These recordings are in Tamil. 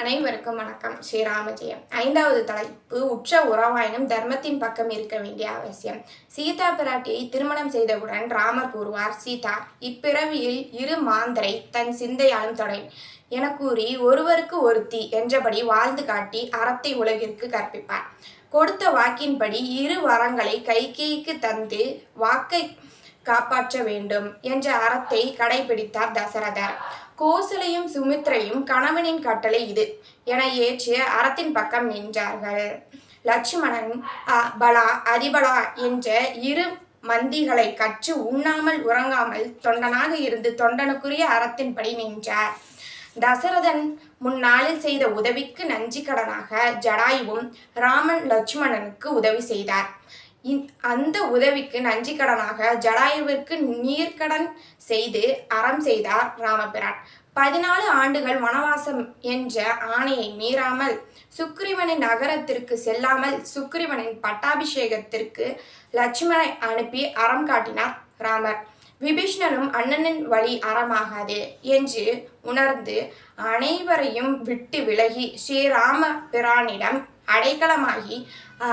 அனைவருக்கும் வணக்கம். ஸ்ரீராமஜெயம் ஐந்தாவது தலைப்பு உற்ற உறவாயினும் தர்மத்தின் பக்கம் இருக்க வேண்டிய அவசியம். சீதா பிராட்டியை திருமணம் செய்தவுடன் ராமர் கூறுவார் சீதா இப்பிறவியில் இரு மாந்தரை தன் சிந்தையாலும் தொடை என கூறி ஒருவருக்கு ஒருத்தி என்றபடி வாழ்ந்து காட்டி அறத்தை உலகிற்கு கற்பிப்பார். கொடுத்த வாக்கின்படி இரு வரங்களை கைகேய்க்கு தந்து வாக்கை காப்பாற்ற வேண்டும் என்ற அறத்தை கடைபிடித்தார் தசரதர். கோசலையும் சுமித்ரையும் கணவனின் கட்டளை இது என ஏற்று அறத்தின் பக்கம் நின்றார்கள். லட்சுமணன் அ, பலா அதிபலா என்ற இரு மந்திகளை கற்று உண்ணாமல் உறங்காமல் தொண்டனாக இருந்து தொண்டனுக்குரிய அறத்தின்படி நின்றார். தசரதன் முன்னாளில் செய்த உதவிக்கு நன்றி கடனாக ஜடாயுவும் ராமன் லட்சுமணனுக்கு உதவி செய்தார். அந்த உதவிக்கு நன்றி கடனாக ஜடாயுவிற்கு நீர்க்கடன் செய்து அறம் செய்தார் ராமபிரான். பதினாலு ஆண்டுகள் வனவாசம் என்ற ஆணையை மீறாமல் சுக்ரீவனின் நகரத்திற்கு செல்லாமல் சுக்ரீவனின் பட்டாபிஷேகத்திற்கு லட்சுமணை அனுப்பி அறம் காட்டினார் ராமர். விபீஷ்ணனும் அண்ணனின் வழி அறமாகாது என்று உணர்ந்து அனைவரையும் விட்டு விலகி ஸ்ரீராம பிரானிடம் அடைக்கலமாகி ஆ,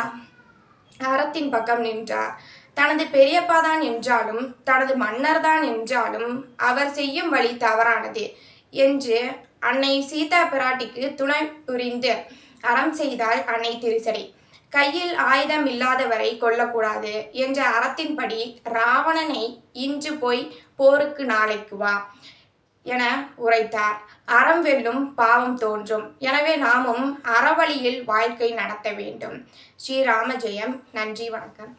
அறத்தின் பக்கம் நின்றார் தனது பெரியப்பா தான் என்றாலும் தனது மன்னர் தான் என்றாலும் அவர் செய்யும் வழி தவறானது என்று அன்னை சீதா பிராட்டிக்கு துணை புரிந்து அறம் செய்தால் அன்னை திருசடை. கையில் ஆயுதம் இல்லாதவரை கொல்லக்கூடாது என்ற அறத்தின்படி ராவணனை இன்று போய் போருக்கு நாளைக்கு வா. என உரைத்தார். அறம் வெல்லும் பாவம் தோன்றும். எனவே நாமும் அறவழியில் வாழ்க்கை நடத்த வேண்டும். ஸ்ரீராம ஜெயம் நன்றி வணக்கம்.